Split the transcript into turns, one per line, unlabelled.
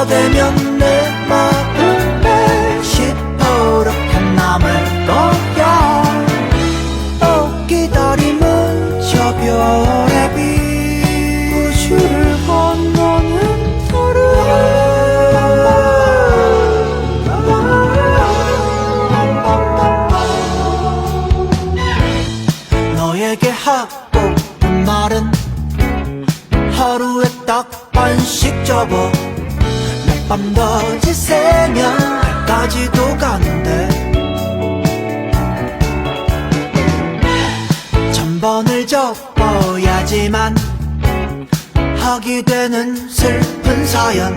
때가 되면 내 마음에 시퍼렇게 남을 거야. 또 기다림은 저 별의 빛 우주를 너는 도를 너에게 하고 말은 하루에 딱 반씩 접어. 밤 더 지새면 까지도 가는데 천 번을 접어야지만 하게 되는 슬픈 사연